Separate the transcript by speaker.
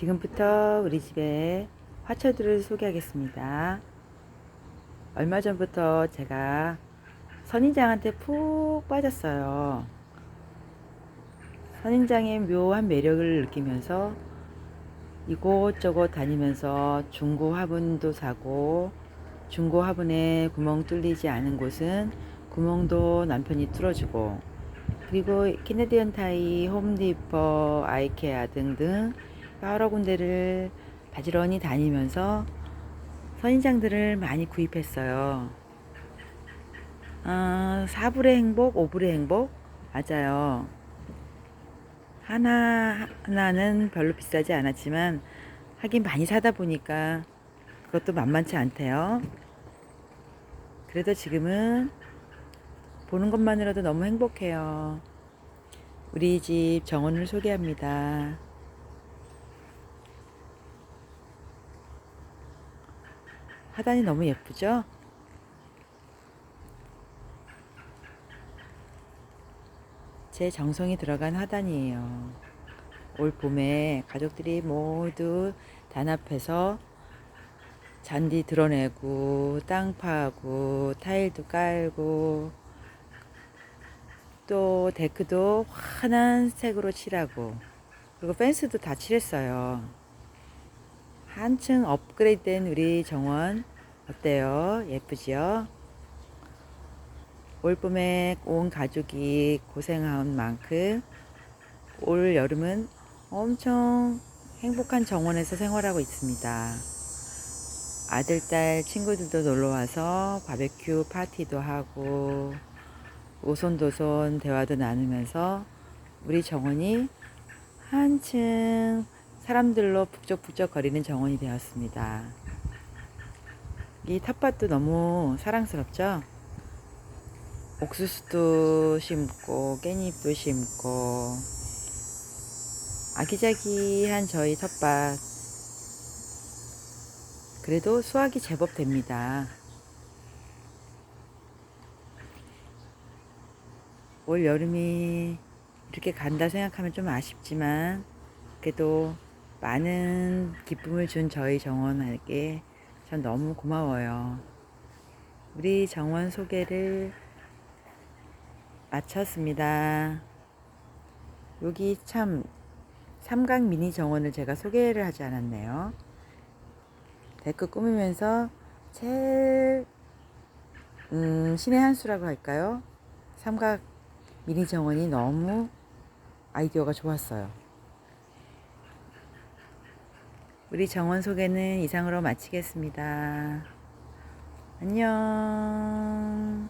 Speaker 1: 지금부터 우리 집에 화초들을 소개하겠습니다. 얼마 전부터 제가 선인장한테 푹 빠졌어요. 선인장의 묘한 매력을 느끼면서 이곳저곳 다니면서 중고 화분도 사고 중고 화분에 구멍 뚫리지 않은 곳은 구멍도 남편이 뚫어주고 그리고 키네디언 타이, 홈디퍼, 아이케아 등등 여러 군데를 바지런히 다니면서 선인장들을 많이 구입했어요. 어, 4불의 행복, 5불의 행복? 맞아요. 하나, 하나는 별로 비싸지 않았지만, 하긴 많이 사다 보니까 그것도 만만치 않대요. 그래도 지금은 보는 것만으로도 너무 행복해요. 우리 집 정원을 소개합니다. 하단이 너무 예쁘죠? 제 정성이 들어간 하단이에요. 올 봄에 가족들이 모두 단합해서 잔디 드러내고 땅 파고 타일도 깔고 또 데크도 환한 색으로 칠하고 그리고 펜스도 다 칠했어요. 한층 업그레이드 된 우리 정원 어때요? 예쁘지요? 올 봄에 온 가족이 고생한 만큼 올 여름은 엄청 행복한 정원에서 생활하고 있습니다. 아들, 딸, 친구들도 놀러 와서 바베큐 파티도 하고 오손도손 대화도 나누면서 우리 정원이 한층 사람들로 북적북적 거리는 정원이 되었습니다. 이 텃밭도 너무 사랑스럽죠? 옥수수도 심고 깻잎도 심고 아기자기한 저희 텃밭 그래도 수확이 제법 됩니다. 올 여름이 이렇게 간다 생각하면 좀 아쉽지만 그래도 많은 기쁨을 준 저희 정원에게 전 너무 고마워요. 우리 정원 소개를 마쳤습니다. 여기 참 삼각 미니 정원을 제가 소개를 하지 않았네요. 데크 꾸미면서 제일 음, 신의 한 수라고 할까요? 삼각 미니 정원이 너무 아이디어가 좋았어요. 우리 정원 소개는 이상으로 마치겠습니다. 안녕.